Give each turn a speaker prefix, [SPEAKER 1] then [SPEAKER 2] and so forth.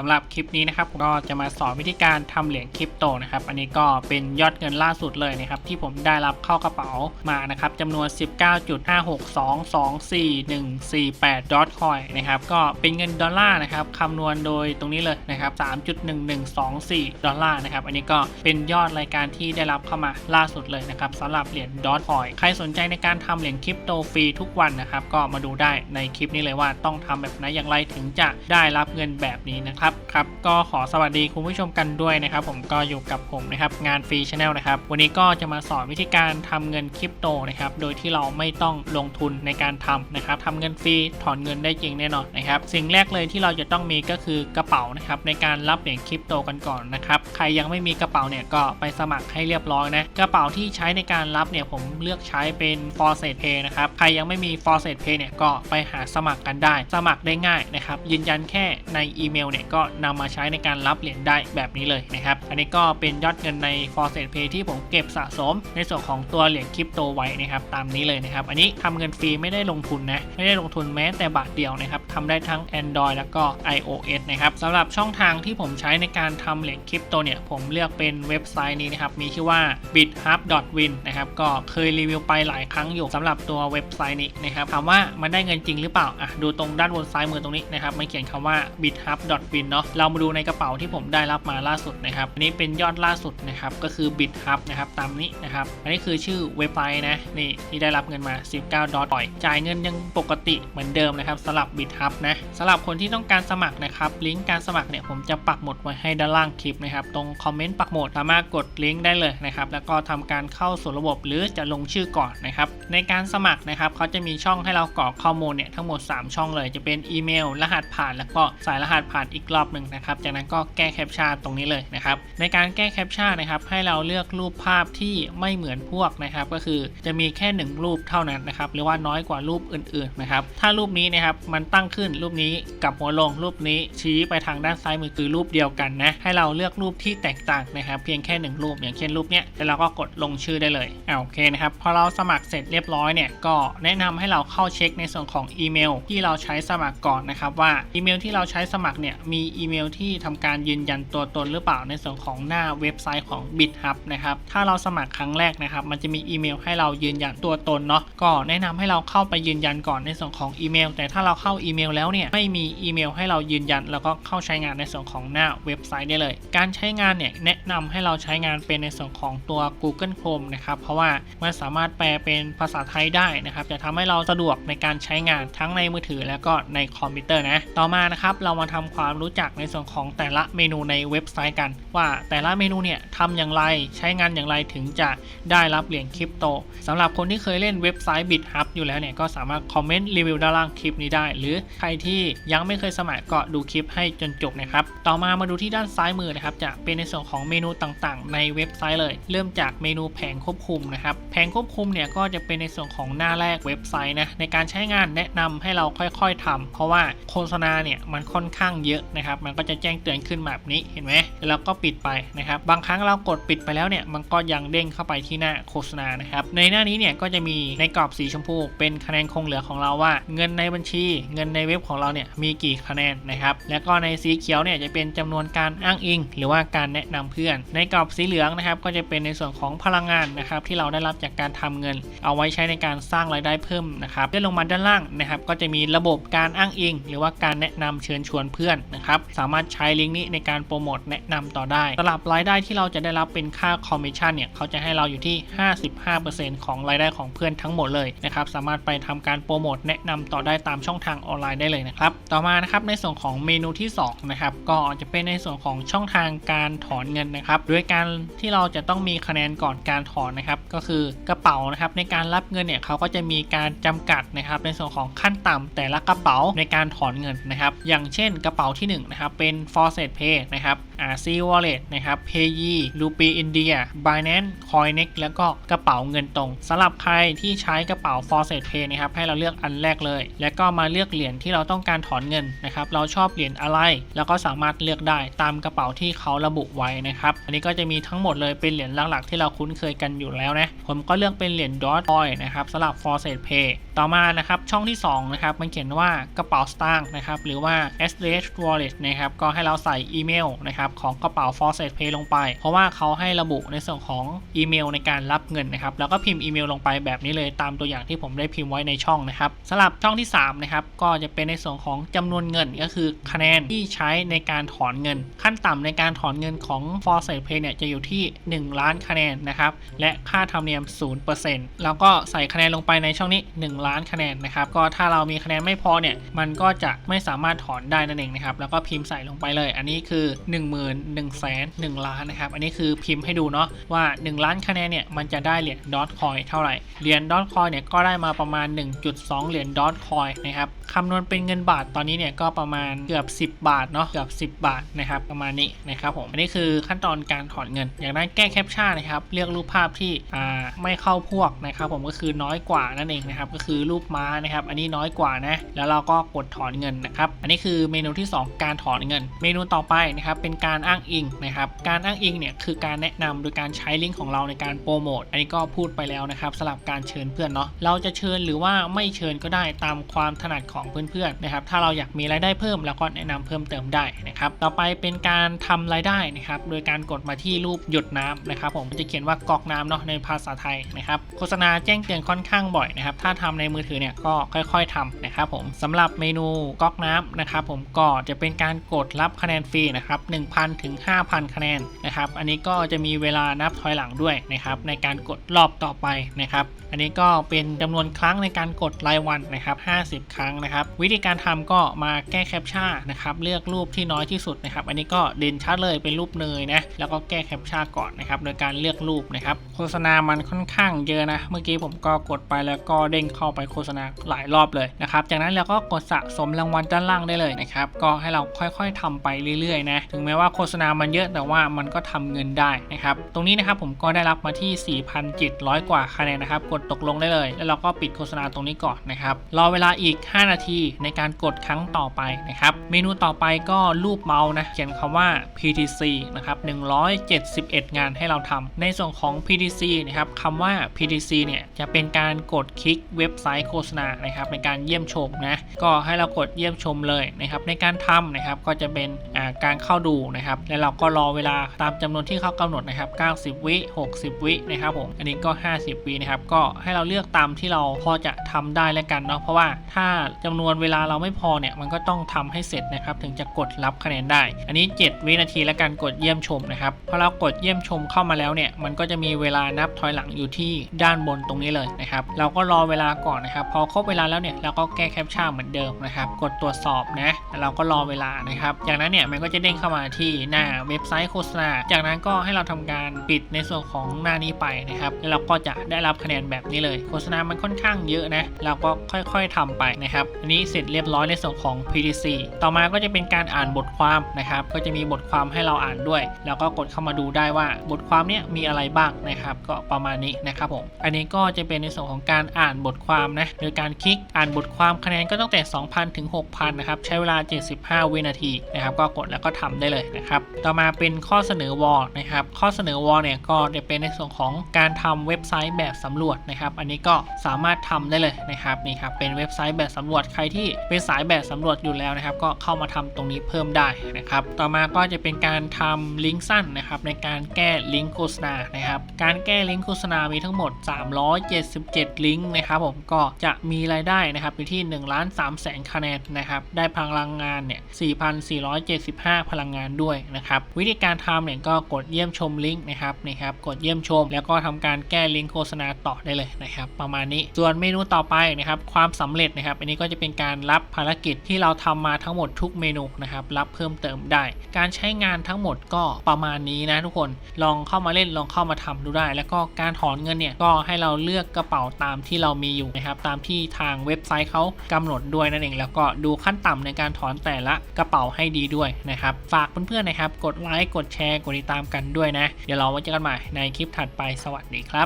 [SPEAKER 1] สำหรับคลิปนี้นะครับก็จะมาสอนวิธีการทำเหรียญคริปโตนะครับ อันนี้ก็เป็นยอดเงินล่าสุดเลยนะครับ ที่ผมได้รับเข้ากระเป๋ามานะครับจำนวน 19.56224148 ดอทคอยนะครับ ก็เป็นเงินดอลลาร์นะครับคำนวณโดยตรงนี้เลยนะครับ 3.1124 ดอลลาร์นะครับ อันนี้ก็เป็นยอดรายการที่ได้รับเข้ามาล่าสุดเลยนะครับสำหรับเหรียญดอทคอยใครสนใจในการทำเหรียญคริปโตฟรีทุกวันนะครับ ก็มาดูได้ในคลิปนี้เลยว่าต้องทำแบบไหนอย่างไรถึงจะได้รับเงินแบบนี้นะครับครับก็ขอสวัสดีคุณผู้ชมกันด้วยนะครับ ผมก็อยู่กับผมนะครับงานฟรีชาแนลนะครับวันนี้ก็จะมาสอนวิธีการทำเงินคริปโตนะครับโดยที่เราไม่ต้องลงทุนในการทำนะครับทำเงินฟรีถอนเงินได้จริงแน่นอนนะครับสิ่งแรกเลยที่เราจะต้องมีก็คือกระเป๋านะครับในการรับเหรียญคริปโตกันก่อนนะครับใครยังไม่มีกระเป๋าเนี่ยก็ไปสมัครให้เรียบร้อยนะกระเป๋าที่ใช้ในการรับเนี่ยผมเลือกใช้เป็น f o r s e t Pay นะครับใครยังไม่มี f o r s e t Pay เนี่ยก็ไปหาสมัครกันได้ สมัครได้ง่ายนะครับยืนยันแค่ในอีเมลเนี่ยก็ก็นำมาใช้ในการรับเหรียญได้แบบนี้เลยนะครับ อันนี้ก็เป็นยอดเงินใน f o r s e t Pay ที่ผมเก็บสะสม ในส่วนของตัวเหรียญคริปโตไว้นะครับตามนี้เลยนะครับ อันนี้ทำเงินฟรีไม่ได้ลงทุนนะ ไม่ได้ลงทุนแม้แต่บาทเดียวนะครับทำได้ทั้ง Android แล้วก็ iOS นะครับสำหรับช่องทางที่ผมใช้ในการทำเหรียญคริปโตเนี่ยผมเลือกเป็นเว็บไซต์นี้นะครับมีชื่อว่า bithub.win นะครับก็เคยรีวิวไปหลายครั้งอยู่สำหรับตัวเว็บไซต์นี้นะครับถามว่ามันได้เงินจริงหรือเปล่าอะดูตรงด้านบนซ้ายมือตรงนี้นะครับมันเขียนคำว่า bithub.win เนาะเรามาดูในกระเป๋าที่ผมได้รับมาล่าสุดนะครับอันนี้เป็นยอดล่าสุดนะครับก็คือ bithub นะครับตามนี้นะครับอันนี้คือชื่อเว็บไซต์นะนี่ที่ได้รับเงินมา 19ดอลลาร์จ่ายเงินยังปกติเหมือนเดิมนะครับสำหรับ bithub นะสำหรับคนที่ต้องการสมัครนะครับลิงก์การสมัครเนี่ยผมจะปักหมุดไว้ให้ด้านล่างคลิปนะครับตรงคอมเมนต์ปักหมุดสามารถกดลิงก์ได้เลยนะครับแล้วก็ทำการเข้าสู่ระบบหรือจะลงชื่อก่อนนะครับในการสมัครนะครับเขาจะมีช่องให้เรากรอกข้อมูลเนี่ยทั้งหมด 3 ช่องเลย จะเป็นอีเมล รหัสผ่านแล้วก็สายรหัสผ่านอีกรอบหนึ่งนะครับ จากนั้นก็แก้แคปชั่นตรงนี้เลยนะครับ ในการแก้แคปชั่นนะครับ ให้เราเลือกรูปภาพที่ไม่เหมือนพวกนะครับ ก็คือจะมีแค่หนึ่งรูปเท่านั้นนะครับ หรือว่าน้อยกว่ารูปอื่นๆนะครับ ถ้ารูปนี้นะครับมันตั้งขึ้นรูปนี้กับหัวลงรูปนี้ชี้ไปทางด้านซ้ายมือคือรูปเดียวกันนะ ให้เราเลือกรูปที่แตกต่างนะครับ เพียงแค่หนึ่งรูปอย่างเช่นรูปเนี้ยแล้วเราก็กดลงชื่อได้เลยอ่าโอเคนะครับ พอเราสมัครเสร็จเรียบร้อยเนี่ยก็แนะนำให้เราเข้าเช็คในส่วนของอีเมล ที่เราใช้สมัครก่อนนะครับว่าอีเมลที่เราใช้สมัครเนี่ยมีอีเมลที่ทำการยืนยันตัวตนหรือเปล่าในส่วนของหน้าเว็บไซต์ของ BitHub นะครับถ้าเราสมัครครั้งแรกนะครับ มันจะมีอีเมลให้เรายืนยันตัวตนเนาะก็แนะนำให้เราเข้าไปยืนยันก่อนในส่วนของอีเมล แต่ถ้าเราเข้าอีเมลแล้วเนี่ยไม่มีอีเมลให้เรายืนยัน แล้วก็เข้าใช้งานในส่วนของหน้าเว็บไซต์ได้เลย การใช้งานเนี่ยแนะนำให้เราใช้งานเป็นในส่วนของตัว Google Chrome นะครับเพราะว่ามันสามารถแปลเป็นภาษาไทยได้นะครับจะทำให้เราสะดวกในการใช้งานทั้งในมือถือแล้วก็ในคอมพิวเตอร์นะต่อมานะครับเรามาทำความรูู้้จักในส่วนของแต่ละเมนูในเว็บไซต์กัน ว่าแต่ละเมนูเนี่ยทำอย่างไรใช้งานอย่างไรถึงจะได้รับเหรียญคริปโตสำหรับคนที่เคยเล่นเว็บไซต์ BitHub อยู่แล้วเนี่ยก็สามารถคอมเมนต์รีวิวด้านล่างคลิปนี้ได้ หรือใครที่ยังไม่เคยสมัครก็ดูคลิปให้จนจบนะครับต่อมามาดูที่ด้านซ้ายมือนะครับจะเป็นในส่วนของเมนูต่างๆ ในเว็บไซต์เลย เริ่มจากเมนูแผงควบคุมนะครับแผงควบคุมเนี่ยก็จะเป็นในส่วนของหน้าแรกเว็บไซต์นะในการใช้งานแนะนำให้เราค่อย ๆทำเพราะว่าโฆษณาเนี่ยมันค่อนข้างเยอะนะครับ มันก็จะแจ้งเตือนขึ้นแบบนี้เห็นไหมแล้วก็ปิดไปนะครับ บางครั้งเรากดปิดไปแล้วเนี่ย มันก็ยังเด้งเข้าไปที่หน้าโฆษณานะครับ ในหน้านี้เนี่ยก็จะมีในกรอบสีชมพู เป็นคะแนนคงเหลือของเราว่า เงินในบัญชี เงินในเว็บของเราเนี่ยมีกี่คะแนนนะครับ แล้วก็ในสีเขียวเนี่ยจะเป็นจำนวนการอ้างอิง หรือว่าการแนะนำเพื่อน ในกรอบสีเหลืองนะครับก็จะเป็นในส่วนของพลังงานนะครับที่เราได้รับจากการทำเงิน เอาไว้ใช้ในการสร้างรายได้เพิ่มนะครับเลื่อนลงมาด้านล่างนะครับก็จะมีระบบการอ้างอิง หรือว่าการแนะนำเชิญชวนเพื่อนนะครับสามารถใช้ลิงก์นี้ในการโปรโมทแนะนำต่อได้สำหรับรายได้ที่เราจะได้รับเป็นค่าคอมมิชชั่นเนี่ยเขาจะให้เราอยู่ที่ 55%ของรายได้ของเพื่อนทั้งหมดเลยนะครับสามารถไปทำการโปรโมทแนะนำต่อได้ตามช่องทางออนไลน์ได้เลยนะครับต่อมานะครับในส่วนของเมนูที่2นะครับก็จะเป็นในส่วนของช่องทางการถอนเงินนะครับโดยการที่เราจะต้องมีคะแนนก่อนการถอนนะครับก็คือกระเป๋านะครับในการรับเงินเนี่ยเขาก็จะมีการจำกัดนะครับในส่วนของขั้นต่ำแต่ละกระเป๋าในการถอนเงินนะครับอย่างเช่นกระเป๋าที่1นะครับเป็น f o r s e t Pay นะครับ C Wallet นะครับ Paye Rupee India Binance Coinex แล้วก็กระเป๋าเงินตรงสำหรับใครที่ใช้กระเป๋า f o r s e t Pay นะครับให้เราเลือกอันแรกเลย แล้วก็มาเลือกเหรียญที่เราต้องการถอนเงินนะครับเราชอบเหรียญอะไร แล้วก็สามารถเลือกได้ตามกระเป๋าที่เขาระบุไว้นะครับอันนี้ก็จะมีทั้งหมดเลยเป็นเหรียญหลักๆ ที่เราคุ้นเคยกันอยู่แล้วนะผมก็เลือกเป็นเหรียญ Dot Coin นะครับสำหรับ f o r s e t Pay ต่อมานะครับช่องที่2นะครับมันเขียนว่ากระเป๋าสตางค์นะครับหรือว่า s d h Wallet Faucet นะครับก็ให้เราใส่อีเมลนะครับของกระเป๋า Faucet Pay ลงไป เพราะว่าเขาให้ระบุในส่วนของอีเมลในการรับเงินนะครับแล้วก็พิมพ์อีเมลลงไปแบบนี้เลยตามตัวอย่างที่ผมได้พิมพ์ไว้ในช่องนะครับสำหรับช่องที่3นะครับก็จะเป็นในส่วนของจำนวนเงินก็คือคะแนนที่ใช้ในการถอนเงิน ขั้นต่ำในการถอนเงินของ Faucet Pay เนี่ยจะอยู่ที่ 1 ล้านคะแนนนะครับและค่าธรรมเนียม 0%แล้วก็ใส่คะแนนลงไปในช่องนี้ 1 ล้านคะแนนนะครับก็ถ้าเรามีคะแนนไม่พอเนี่ยมันก็จะไม่สามารถถอนได้นั่นเองนะครับแล้วก็พิมพ์ใส่ลงไปเลย อันนี้คือ1 1 0 0 0 0แสน1ล้านนะครับ อันนี้คือพิมพ์ให้ดูเนาะว่า 1 ล้านคะแนนเนี่ยมันจะได้เหรียญดอทคอยเท่าไหร่ เหรียญดอทคอยเนี่ยก็ได้มาประมาณ 1.2 เหรียญดอทคอยนะครับคำนวณเป็นเงินบาทตอนนี้เนี่ยก็ประมาณเกือบ 10 บาทเนาะเกือบ 10 บาทนะครับประมาณนี้นะครับผมอันนี้คือขั้นตอนการถอนเงิน อย่างนั้นแก้แคปชั่นนะครับเลือกรูปภาพที่อ่าไม่เข้าพวกนะครับผมก็คือน้อยกว่านั่นเองนะครับก็คือรูปม้านะครับอันนี้น้อยกว่านะแล้วเราก็กดถอนเงินนะครับอันนี้คือเมนูที่ 2การถอนเงิน เมนูต่อไปนะครับเป็นการอ้างอิงนะครับการอ้างอิงเนี่ยคือการแนะนำโดยการใช้ลิงก์ของเราในการโปรโมทอันนี้ก็พูดไปแล้วนะครับสำหรับการเชิญเพื่อนเนาะเราจะเชิญหรือว่าไม่เชิญก็ได้ตามความถนัดของเพื่อนๆนะครับถ้าเราอยากมีรายได้เพิ่มแล้วก็แนะนำเพิ่มเติมได้นะครับต่อไปเป็นการทำรายได้นะครับโดยการกดมาที่รูปหยดน้ำนะครับผมจะเขียนว่ากอกน้ำเนาะในภาษาไทยนะครับโฆษณาแจ้งเตือนค่อนข้างบ่อยนะครับถ้าทำในมือถือเนี่ยก็ค่อย ๆทำนะครับผมสำหรับเมนูกอกน้ำนะครับผมก็จะเป็นการกดรับคะแนนฟรีนะครับ1,000ถึง5,000 คะแนนนะครับอันนี้ก็จะมีเวลานับถอยหลังด้วยนะครับในการกดรอบต่อไปนะครับอันนี้ก็เป็นจำนวนครั้งในการกดรายวันนะครับ50 ครั้งนะครับวิธีการทำก็มาแก้แคปชั่นนะครับเลือกรูปที่น้อยที่สุดนะครับอันนี้ก็เด่นชัดเลยเป็นรูปเนยนะแล้วก็แก้แคปชั่นก่อนนะครับโดยการเลือกรูปนะครับโฆษณามันค่อนข้างเยอะนะเมื่อกี้ผมก็กดไปแล้วก็เด้งเข้าไปโฆษณาหลายรอบเลยนะครับจากนั้นเราก็กดสะสมรางวัลด้านล่างได้เลยนะครับก็ให้เราค่อยๆทำไปเรื่อยๆนะถึงแม้ว่าโฆษณามันเยอะแต่ว่ามันก็ทำเงินได้นะครับตรงนี้นะครับผมก็ได้รับมาที่ 4,700 กว่าคะแนนนะครับกดตกลงได้เลย แล้วเราก็ปิดโฆษณาตรงนี้ก่อนนะครับรอเวลาอีก 5 นาทีในการกดครั้งต่อไปนะครับเมนูต่อไปก็รูปเมาส์นะเขียนคำว่า PTC นะครับ171 งานให้เราทำในส่วนของ PTC นะครับคำว่า PTC เนี่ยจะเป็นการกดคลิกเว็บไซต์โฆษณานะครับในการเยี่ยมชมนะก็ให้เรากดเยี่ยมชมเลยนะครับในการทำนะครับก็จะเป็นการเข้าดูนะครับแล้วเราก็รอเวลาตามจำนวนที่เขากำหนดนะครับ 90 วิ 60 วินะครับผมอันนี้ก็ 50 วินะครับก็ให้เราเลือกตามที่เราพอจะทำได้แล้วกันเนาะเพราะว่าถ้าจำนวนเวลาเราไม่พอเนี่ยมันก็ต้องทำให้เสร็จนะครับถึงจะกดรับคะแนนได้ อันนี้ 7 วินาทีแล้วกันกดเยี่ยมชมนะครับพอเรากดเยี่ยมชมเข้ามาแล้วเนี่ยมันก็จะมีเวลานับถอยหลังอยู่ที่ด้านบนตรงนี้เลยนะครับเราก็รอเวลาก่อนนะครับพอครบเวลาแล้วเนี่ยเราก็แก้แคปชั่นเหมือนเดิมนะครับกดตรวจสอบนะแล้วเราก็รอเวลานะครับ จากนั้นเนี่ยมันก็จะเด้งเข้ามาที่หน้าเว็บไซต์โฆษณา จากนั้นก็ให้เราทำการปิดในส่วนของหน้านี้ไปนะครับ แล้วเราก็จะได้รับคะแนนแบบนี้เลย โฆษณามันค่อนข้างเยอะนะ เราก็ค่อยๆทำไปนะครับ อันนี้เสร็จเรียบร้อยในส่วนของ PTC ต่อมาก็จะเป็นการอ่านบทความนะครับ ก็จะมีบทความให้เราอ่านด้วย แล้วก็กดเข้ามาดูได้ว่าบทความเนี้ยมีอะไรบ้างนะครับ ก็ประมาณนี้นะครับผม อันนี้ก็จะเป็นในส่วนของการอ่านบทความนะ โดยการคลิกอ่านบทความคะแนนก็ตั้งแต่ 2,000 ถึง 6,000 นะครับ ใช้เวลา 75วินาทีนะครับ ก็กดแล้วก็ทำได้เลยนะครับ ต่อมาเป็นข้อเสนอวอลนะครับ ข้อเสนอวอลเนี่ยก็จะเป็นในส่วนของการทำเว็บไซต์แบบสำรวจนะครับ อันนี้ก็สามารถทำได้เลยนะครับนี่ครับเป็นเว็บไซต์แบบสำรวจใครที่เป็นสายแบบสำรวจอยู่แล้วนะครับ ก็เข้ามาทำตรงนี้เพิ่มได้นะครับ ต่อมาก็จะเป็นการทำลิงก์สั้นนะครับในการแก้ลิงก์โฆษณานะครับ การแก้ลิงก์โฆษณามีทั้งหมด 377 ลิงก์นะครับผมก็จะมีรายได้นะครับอยู่ที่1ล้าน3แสนคะแนนนะครับได้พลังงานเนี่ย4,475 พลังงานด้วยนะครับวิธีการทำเนี่ยก็กดเยี่ยมชมลิงก์นะครับนี่ครับกดเยี่ยมชม แล้วก็ทำการแก้ลิงก์โฆษณาต่อได้เลยนะครับประมาณนี้ส่วนเมนูต่อไปนะครับความสำเร็จนะครับอันนี้ก็จะเป็นการรับภารกิจที่เราทำมาทั้งหมดทุกเมนูนะครับรับเพิ่มเติมได้ การใช้งานทั้งหมดก็ประมาณนี้นะทุกคนลองเข้ามาเล่นลองเข้ามาทำดูได้ แล้วก็การถอนเงินเนี่ยก็ให้เราเลือกกระเป๋าตามที่เรามีอยู่นะครับตามที่ทางเว็บไซต์เขากำหนดด้วยนั่นเองแล้วก็ดูขั้นต่ำในการถอนแต่ละกระเป๋าให้ดีด้วยนะครับ ฝากเพื่อนๆนะครับ กดไลค์ กดแชร์ กดติดตามกันด้วยนะ เดี๋ยวเราไว้เจอกันใหม่ในคลิปถัดไป สวัสดีครับ